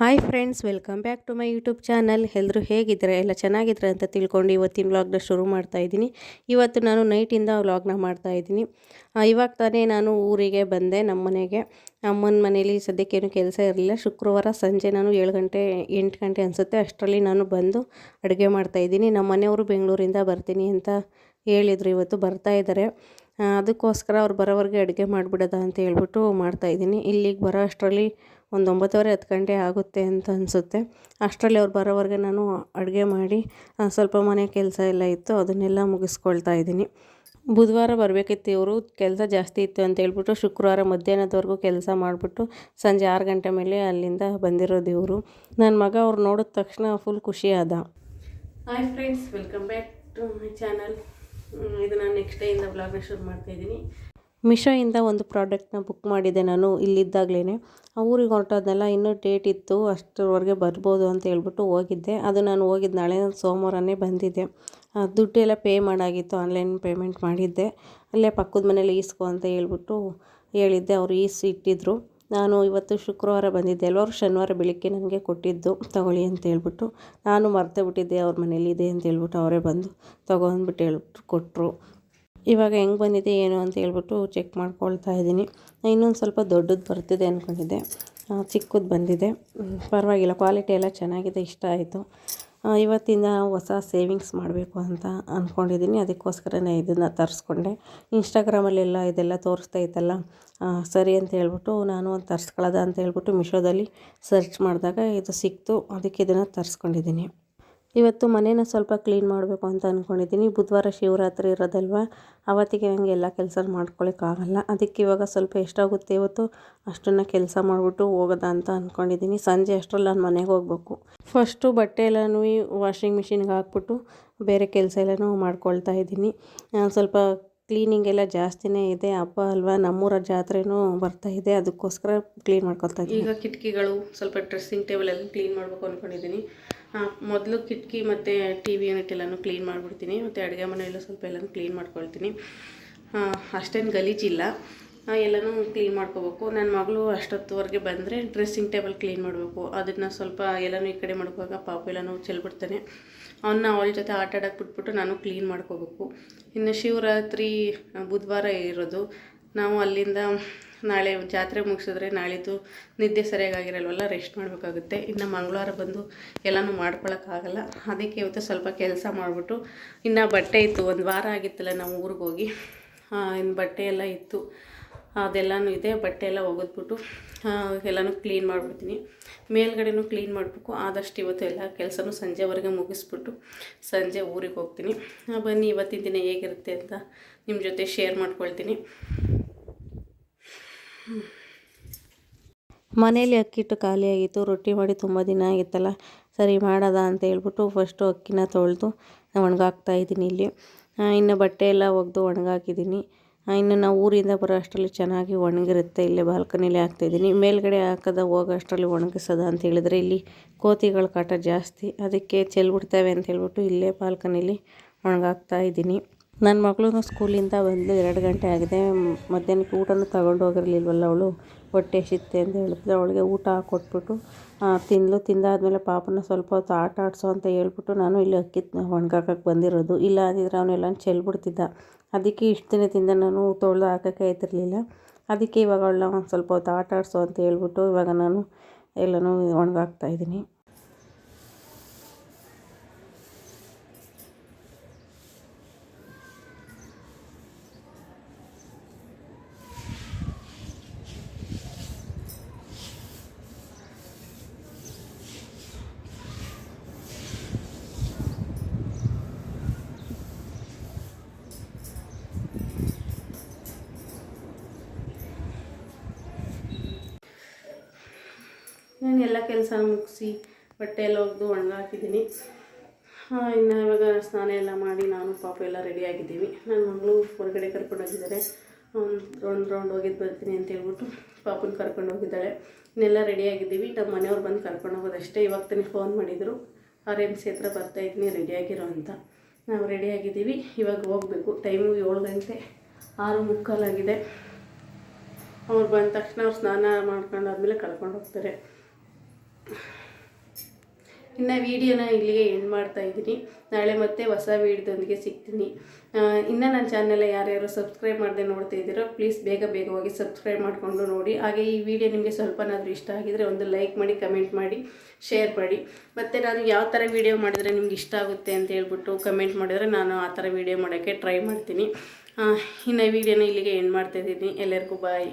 Hi friends welcome back to my YouTube channel. ಎಲ್ಲರೂ ಹೇಗಿದ್ದಾರೆ? ಎಲ್ಲ ಚೆನ್ನಾಗಿದ್ದಾರೆ ಅಂತ ತಿಳ್ಕೊಂಡು ಇವತ್ತಿನ ವ್ಲಾಗ್ನ ಶುರು ಮಾಡ್ತಾ ಇದ್ದೀನಿ. ಇವತ್ತು ನಾನು ನೈಟಿಂದ ವ್ಲಾಗ್ನ ಮಾಡ್ತಾ ಇದ್ದೀನಿ. ಆ, ಇವಾಗ ತಾನೇ ನಾನು ಊರಿಗೆ ಬಂದೆ ನಮ್ಮ ಮನೆಗೆ. ಅಮ್ಮನ ಮನೇಲಿ ಸದ್ಯಕ್ಕೇನು ಕೆಲಸ ಇರಲಿಲ್ಲ. ಶುಕ್ರವಾರ ಸಂಜೆ ನಾನು ಏಳು ಗಂಟೆ ಎಂಟು ಗಂಟೆ ಅನಿಸುತ್ತೆ. ಅಷ್ಟರಲ್ಲಿ ನಾನು ಬಂದು ಅಡುಗೆ ಮಾಡ್ತಾಯಿದ್ದೀನಿ ನಮ್ಮ ಮನೆಯವರು ಬೆಂಗಳೂರಿಂದ ಬರ್ತೀನಿ ಅಂತ ಹೇಳಿದರು ಇವತ್ತು ಬರ್ತಾ ಇದ್ದಾರೆ. ಅದಕ್ಕೋಸ್ಕರ ಅವ್ರು ಬರೋವರೆಗೆ ಅಡುಗೆ ಮಾಡಿಬಿಡೋದ ಅಂತ ಹೇಳ್ಬಿಟ್ಟು ಮಾಡ್ತಾಯಿದ್ದೀನಿ ಇಲ್ಲಿಗೆ ಬರೋ ಅಷ್ಟರಲ್ಲಿ ಒಂದು ಒಂಬತ್ತುವರೆ, ಹತ್ತು ಗಂಟೆ ಆಗುತ್ತೆ ಅಂತ ಅನಿಸುತ್ತೆ. ಅಷ್ಟರಲ್ಲಿ ಅವ್ರು ಬರೋವರೆಗೆ ನಾನು ಅಡುಗೆ ಮಾಡಿ ಸ್ವಲ್ಪ ಮನೆ ಕೆಲಸ ಎಲ್ಲ ಇತ್ತು, ಅದನ್ನೆಲ್ಲ ಮುಗಿಸ್ಕೊಳ್ತಾ ಇದ್ದೀನಿ. ಬುಧವಾರ ಬರಬೇಕಿತ್ತು, ಇವರು ಕೆಲಸ ಜಾಸ್ತಿ ಇತ್ತು ಅಂತ ಹೇಳ್ಬಿಟ್ಟು ಶುಕ್ರವಾರ ಮಧ್ಯಾಹ್ನದವರೆಗೂ ಕೆಲಸ ಮಾಡಿಬಿಟ್ಟು ಸಂಜೆ ಆರು ಗಂಟೆ ಮೇಲೆ ಅಲ್ಲಿಂದ ಬಂದಿರೋದು ಇವರು. ನನ್ನ ಮಗ ಅವ್ರು ನೋಡಿದ ತಕ್ಷಣ ಫುಲ್ ಖುಷಿ ಆದ. Hi friends welcome back to my channel ಇದು ನಾನು ನೆಕ್ಸ್ಟ್ ಡೇಯಿಂದ ಬ್ಲಾಗ್ನ ಶುರು ಮಾಡ್ತಾಯಿದ್ದೀನಿ ಮಿಶೋಯಿಂದ ಒಂದು ಪ್ರಾಡಕ್ಟ್ನ ಬುಕ್ ಮಾಡಿದ್ದೆ ನಾನು ಇಲ್ಲಿದ್ದಾಗಲೇ ಊರಿಗೆ ಹೊರಟೋದ್ನೆಲ್ಲ ಇನ್ನೂ ಡೇಟ್ ಇತ್ತು, ಅಷ್ಟರವರೆಗೆ ಬರ್ಬೋದು ಅಂತ ಹೇಳ್ಬಿಟ್ಟು ಹೋಗಿದ್ದೆ. ಅದು ನಾನು ಹೋಗಿದ್ದು ನಾಳೆ ಸೋಮವಾರನೇ ಬಂದಿದ್ದೆ. ದುಡ್ಡೆಲ್ಲ ಪೇ ಮಾಡಾಗಿತ್ತು, ಆನ್ಲೈನ್ ಪೇಮೆಂಟ್ ಮಾಡಿದ್ದೆ. ಅಲ್ಲೇ ಪಕ್ಕದ ಮನೇಲಿ ಈಸ್ಕೊ ಅಂತ ಹೇಳ್ಬಿಟ್ಟು ಹೇಳಿದ್ದೆ, ಅವರು ಈಸಿ ಇಟ್ಟಿದ್ರು. ನಾನು ಇವತ್ತು ಶುಕ್ರವಾರ ಬಂದಿದ್ದೆ ಅಲ್ವ ಶನಿವಾರ ಬೆಳಿಗ್ಗೆ ನನಗೆ ಕೊಟ್ಟಿದ್ದು, ತಗೊಳ್ಳಿ ಅಂತ ಹೇಳ್ಬಿಟ್ಟು. ನಾನು ಮರ್ತೇ ಬಿಟ್ಟಿದ್ದೆ, ಅವ್ರ ಮನೇಲಿ ಇದೆ ಅಂತ ಹೇಳ್ಬಿಟ್ಟು ಅವರೇ ಬಂದು ತೊಗೊಂಡ್ಬಿಟ್ಟು ಹೇಳ್ಬಿಟ್ಟು ಕೊಟ್ಟರು. ಇವಾಗ ಹೆಂಗೆ ಬಂದಿದೆ, ಏನು ಅಂತ ಹೇಳ್ಬಿಟ್ಟು ಚೆಕ್ ಮಾಡ್ಕೊಳ್ತಾ ಇದ್ದೀನಿ. ಇನ್ನೊಂದು ಸ್ವಲ್ಪ ದೊಡ್ಡದು ಬರ್ತಿದೆ ಅಂದ್ಕೊಂಡಿದ್ದೆ ಚಿಕ್ಕದು ಬಂದಿದೆ. ಪರವಾಗಿಲ್ಲ ಕ್ವಾಲಿಟಿ ಎಲ್ಲ ಚೆನ್ನಾಗಿದೆ, ಇಷ್ಟ ಆಯಿತು. ಇವತ್ತಿಂದ ಹೊಸ ಸೇವಿಂಗ್ಸ್ ಮಾಡಬೇಕು ಅಂತ ಅಂದ್ಕೊಂಡಿದ್ದೀನಿ ಅದಕ್ಕೋಸ್ಕರನೇ ಇದನ್ನು ತರಿಸ್ಕೊಂಡೆ. ಇನ್ಸ್ಟಾಗ್ರಾಮಲ್ಲೆಲ್ಲ ಇದೆಲ್ಲ ತೋರಿಸ್ತಾ ಇತ್ತಲ್ಲ ಸರಿ ಅಂತ ಹೇಳ್ಬಿಟ್ಟು ನಾನು ಒಂದು ತರಿಸ್ಕೊಳ್ಳೋದ ಅಂತ ಹೇಳ್ಬಿಟ್ಟು ಮಿಶೋದಲ್ಲಿ ಸರ್ಚ್ ಮಾಡಿದಾಗ ಇದು ಸಿಕ್ತು. ಅದಕ್ಕೆ ಇದನ್ನು ತರಿಸ್ಕೊಂಡಿದ್ದೀನಿ. ಇವತ್ತು ಮನೇನ ಸ್ವಲ್ಪ ಕ್ಲೀನ್ ಮಾಡಬೇಕು ಅಂತ ಅಂದ್ಕೊಂಡಿದ್ದೀನಿ ಬುಧವಾರ ಶಿವರಾತ್ರಿ ಇರೋದಲ್ವ? ಅವತ್ತಿಗೆ ನನಗೆ ಎಲ್ಲ ಕೆಲಸ ಮಾಡ್ಕೊಳ್ಳೋಕ್ಕಾಗಲ್ಲ ಅದಕ್ಕೆ ಇವಾಗ ಸ್ವಲ್ಪ ಎಷ್ಟಾಗುತ್ತೆ ಇವತ್ತು? ಅಷ್ಟನ್ನು ಕೆಲಸ ಮಾಡಿಬಿಟ್ಟು ಹೋಗೋದ ಅಂತ ಅಂದ್ಕೊಂಡಿದ್ದೀನಿ ಸಂಜೆ ಅಷ್ಟರಲ್ಲಿ ನಾನು ಮನೆಗೆ ಹೋಗ್ಬೇಕು. ಫಸ್ಟು ಬಟ್ಟೆ ಎಲ್ಲನೂ ವಾಷಿಂಗ್ ಮಿಷಿನ್ಗೆ ಹಾಕ್ಬಿಟ್ಟು ಬೇರೆ ಕೆಲಸ ಎಲ್ಲನೂ ಮಾಡ್ಕೊಳ್ತಾ ಇದ್ದೀನಿ. ಸ್ವಲ್ಪ ಕ್ಲೀನಿಂಗ್ ಎಲ್ಲ ಜಾಸ್ತಿನೇ ಇದೆ. ಹಬ್ಬ ಅಲ್ವಾ, ನಮ್ಮೂರ ಜಾತ್ರೆನೂ ಬರ್ತಾ ಇದೆ. ಅದಕ್ಕೋಸ್ಕರ ಕ್ಲೀನ್ ಮಾಡ್ಕೊಳ್ತಾ ಇದ್ದೀನಿ. ಈಗ ಕಿಟಕಿಗಳು, ಸ್ವಲ್ಪ ಡ್ರೆಸ್ಸಿಂಗ್ ಟೇಬಲ್ ಎಲ್ಲ ಕ್ಲೀನ್ ಮಾಡಬೇಕು ಅಂದ್ಕೊಂಡಿದ್ದೀನಿ ಮೊದಲು ಕಿಟಕಿ ಮತ್ತು ಟಿ ವಿ ಯೂನಿಟ್ ಎಲ್ಲನೂ ಕ್ಲೀನ್ ಮಾಡಿಬಿಡ್ತೀನಿ. ಮತ್ತು ಅಡುಗೆ ಮನೆಯಲ್ಲೂ ಸ್ವಲ್ಪ ಎಲ್ಲನೂ ಕ್ಲೀನ್ ಮಾಡ್ಕೊಳ್ತೀನಿ. ಅಷ್ಟೇನು ಗಲೀಜಿಲ್ಲ ಎಲ್ಲನೂ ಕ್ಲೀನ್ ಮಾಡ್ಕೋಬೇಕು. ನನ್ನ ಮಗಳು ಅಷ್ಟೊತ್ತುವರೆಗೆ ಬಂದರೆ ಡ್ರೆಸ್ಸಿಂಗ್ ಟೇಬಲ್ ಕ್ಲೀನ್ ಮಾಡಬೇಕು. ಅದನ್ನು ಸ್ವಲ್ಪ ಎಲ್ಲನೂ ಈ ಕಡೆ ಮಾಡ್ಕೋವಾಗ ಪಾಪು ಎಲ್ಲನೂ ಚೆಲ್ಬಿಡ್ತಾನೆ. ಅವನ್ನ ಅವಳ ಜೊತೆ ಆಟ ಬಿಟ್ಬಿಟ್ಟು ನಾನು ಕ್ಲೀನ್ ಮಾಡ್ಕೋಬೇಕು. ಇನ್ನು ಶಿವರಾತ್ರಿ, ಬುಧವಾರ ಇರೋದು. ನಾವು ಅಲ್ಲಿಂದ ನಾಳೆ ಜಾತ್ರೆ ಮುಗಿಸಿದ್ರೆ ನಾಳಿದ್ದು ನಿದ್ದೆ ಸರಿಯಾಗಿರಲ್ವಲ್ಲ ರೆಸ್ಟ್ ಮಾಡಬೇಕಾಗುತ್ತೆ. ಇನ್ನು ಮಂಗಳವಾರ ಬಂದು ಎಲ್ಲನೂ ಮಾಡ್ಕೊಳಕ್ಕಾಗಲ್ಲ. ಅದಕ್ಕೆ ಇವತ್ತು ಸ್ವಲ್ಪ ಕೆಲಸ ಮಾಡಿಬಿಟ್ಟು ಇನ್ನು ಬಟ್ಟೆ ಇತ್ತು, ಒಂದು ವಾರ ಆಗಿತ್ತಲ್ಲ ನಾವು ಊರಿಗೆ ಹೋಗಿ. ಇನ್ನು ಬಟ್ಟೆ ಎಲ್ಲ ಇತ್ತು. ಅದೆಲ್ಲನೂ ಇದೆ, ಬಟ್ಟೆ ಎಲ್ಲ ಒಗೆದ್ಬಿಟ್ಟು ಎಲ್ಲನೂ ಕ್ಲೀನ್ ಮಾಡಿಬಿಡ್ತೀನಿ. ಮೇಲ್ಗಡೆನೂ ಕ್ಲೀನ್ ಮಾಡಬೇಕು, ಆದಷ್ಟು ಇವತ್ತು ಎಲ್ಲ ಕೆಲಸನೂ ಸಂಜೆವರೆಗೆ ಮುಗಿಸ್ಬಿಟ್ಟು ಸಂಜೆ ಊರಿಗೆ ಹೋಗ್ತೀನಿ. ಬನ್ನಿ, ಇವತ್ತಿನ ದಿನ ಹೇಗಿರುತ್ತೆ ಅಂತ ನಿಮ್ಮ ಜೊತೆ ಶೇರ್ ಮಾಡ್ಕೊಳ್ತೀನಿ. ಮನೇಲಿ ಅಕ್ಕಿಟ್ಟು ಖಾಲಿಯಾಗಿತ್ತು ರೊಟ್ಟಿ ಮಾಡಿ ತುಂಬ ದಿನ ಆಗಿತ್ತಲ್ಲ, ಸರಿ ಮಾಡೋದ ಅಂತ ಹೇಳ್ಬಿಟ್ಟು ಫಸ್ಟು ಅಕ್ಕಿನ ತೊಳೆದು ಒಣಗಾಕ್ತಾ ಇದ್ದೀನಿ ಇಲ್ಲಿ. ಇನ್ನು ಬಟ್ಟೆ ಎಲ್ಲ ಒಗೆದು ಒಣಗಾಕಿದ್ದೀನಿ. ಇನ್ನು ನಾವು ಊರಿಂದ ಬರೋ ಅಷ್ಟರಲ್ಲಿ ಚೆನ್ನಾಗಿ ಒಣಗಿರುತ್ತೆ ಇಲ್ಲೇ ಬಾಲ್ಕನಿಲಿ ಹಾಕ್ತಾಯಿದ್ದೀನಿ ಮೇಲ್ಗಡೆ ಹಾಕದ ಹೋಗೋ ಅಷ್ಟರಲ್ಲಿ ಒಣಗಿಸೋದ ಅಂತ ಹೇಳಿದ್ರೆ ಇಲ್ಲಿ ಕೋತಿಗಳ ಕಾಟ ಜಾಸ್ತಿ. ಅದಕ್ಕೆ ಚೆಲ್ಬಿಡ್ತವೆ ಅಂತ ಹೇಳ್ಬಿಟ್ಟು ಇಲ್ಲೇ ಬಾಲ್ಕನಿಲಿ ಒಣಗಾಕ್ತಾ ಇದ್ದೀನಿ. ನನ್ನ ಮಗಳು ಸ್ಕೂಲಿಂದ ಬಂದು ಎರಡು ಗಂಟೆ ಆಗಿದೆ. ಮಧ್ಯಾಹ್ನಕ್ಕೆ ಊಟನೂ ತಗೊಂಡು ಹೋಗಿರಲಿಲ್ವಲ್ಲ ಅವಳು? ಹೊಟ್ಟೆ ಹಸಿತ್ತೆ ಅಂತ ಹೇಳಿದ್ರೆ ಅವಳಿಗೆ ಊಟ ಕೊಟ್ಬಿಟ್ಟು ತಿನ್ಲು. ತಿಂದಾದಮೇಲೆ ಪಾಪನ ಸ್ವಲ್ಪ ಹೊತ್ತು ಆಟ ಆಡಿಸೋ ಅಂತ ಹೇಳ್ಬಿಟ್ಟು ನಾನು ಇಲ್ಲಿ ಅಕ್ಕಿ ಒಣಗಾಕಕ್ಕೆ ಬಂದಿರೋದು. ಇಲ್ಲ ಅಂದಿದ್ರೆ ಅವನೆಲ್ಲ ಚೆಲ್ಬಿಡ್ತಿದ್ದ. ಅದಕ್ಕೆ ಇಷ್ಟು ದಿನದಿಂದ ನಾನು ತೊಳೆದು ಹಾಕೋಕ್ಕೆ ಆಯ್ತಿರಲಿಲ್ಲ. ಅದಕ್ಕೆ ಇವಾಗ ಅವಳನ್ನ ಸ್ವಲ್ಪ ಹೊತ್ತು ಆಟ ಆಡಿಸೋ ಅಂತ ಹೇಳ್ಬಿಟ್ಟು ಇವಾಗ ನಾನು ಎಲ್ಲನೂ ಒಣಗಾಕ್ತಾ ನಾನು ಎಲ್ಲ ಕೆಲಸ ಮುಗಿಸಿ ಬಟ್ಟೆ ಎಲ್ಲ ಒಗೆದು ಒಣಗಾಕಿದ್ದೀನಿ. ಇನ್ನು ಇವಾಗ ಸ್ನಾನ ಎಲ್ಲ ಮಾಡಿ ನಾನು ಪಾಪ ಎಲ್ಲ ರೆಡಿಯಾಗಿದ್ದೀವಿ ನನ್ನ ಮಗಳು ಹೊರಗಡೆ ಕರ್ಕೊಂಡು ಹೋಗಿದ್ದಾರೆ. ರೌಂಡ್ ರೌಂಡ್ ಹೋಗಿದ್ದು ಬರ್ತೀನಿ ಅಂತ ಹೇಳ್ಬಿಟ್ಟು ಪಾಪನ ಕರ್ಕೊಂಡು ಹೋಗಿದ್ದಾಳೆ. ಇನ್ನೆಲ್ಲ ರೆಡಿಯಾಗಿದ್ದೀವಿ ನಮ್ಮ ಮನೆಯವ್ರು ಬಂದು ಕರ್ಕೊಂಡು ಹೋಗೋದಷ್ಟೇ. ಇವಾಗ ತಾನೇ ಫೋನ್ ಮಾಡಿದರು. ಆರ್ ಎಂ ಸಿ ಹತ್ರ ಬರ್ತಾಯಿದ್ದೀನಿ ರೆಡಿಯಾಗಿರೋ ಅಂತ. ನಾವು ರೆಡಿಯಾಗಿದ್ದೀವಿ ಇವಾಗ ಹೋಗಬೇಕು. ಟೈಮು ಏಳು ಗಂಟೆ ಆರು ಮುಕ್ಕಾಲಾಗಿದೆ. ಅವ್ರು ಬಂದ ತಕ್ಷಣ ಅವ್ರು ಸ್ನಾನ ಮಾಡ್ಕೊಂಡಾದ್ಮೇಲೆ ಕರ್ಕೊಂಡು ಹೋಗ್ತಾರೆ. ಇನ್ನು ವಿಡಿಯೋನ ಇಲ್ಲಿಗೆ ಎಂಡ್ ಮಾಡ್ತಾ ಇದ್ದೀನಿ. ನಾಳೆ ಮತ್ತೆ ಹೊಸ ವೀಡಿಯೋದೊಂದಿಗೆ ಸಿಗ್ತೀನಿ. ಇನ್ನು ನನ್ನ ಚಾನೆಲ್ ಯಾರ್ಯಾರು ಸಬ್ಸ್ಕ್ರೈಬ್ ಮಾಡದೆ ನೋಡ್ತಾ ಇದ್ದೀರೋ ಪ್ಲೀಸ್ ಬೇಗ ಬೇಗ ಹೋಗಿ ಸಬ್ಸ್ಕ್ರೈಬ್ ಮಾಡಿಕೊಂಡು ನೋಡಿ. ಹಾಗೆ ಈ ವಿಡಿಯೋ ನಿಮಗೆ ಸ್ವಲ್ಪನಾದರೂ ಇಷ್ಟ ಆಗಿದರೆ ಒಂದು ಲೈಕ್ ಮಾಡಿ ಕಮೆಂಟ್ ಮಾಡಿ ಶೇರ್ ಮಾಡಿ. ಮತ್ತು ನಾನು ಯಾವ ಥರ ವಿಡಿಯೋ ಮಾಡಿದರೆ ನಿಮ್ಗೆ ಇಷ್ಟ ಆಗುತ್ತೆ ಅಂತ ಹೇಳ್ಬಿಟ್ಟು ಕಮೆಂಟ್ ಮಾಡಿದರೆ ನಾನು ಆ ಥರ ವಿಡಿಯೋ ಮಾಡೋಕ್ಕೆ ಟ್ರೈ ಮಾಡ್ತೀನಿ. ಇನ್ನು ವಿಡಿಯೋನ ಇಲ್ಲಿಗೆ ಎಂಡ್ ಮಾಡ್ತಾ ಇದ್ದೀನಿ. ಎಲ್ಲರಿಗೂ ಬಾಯ್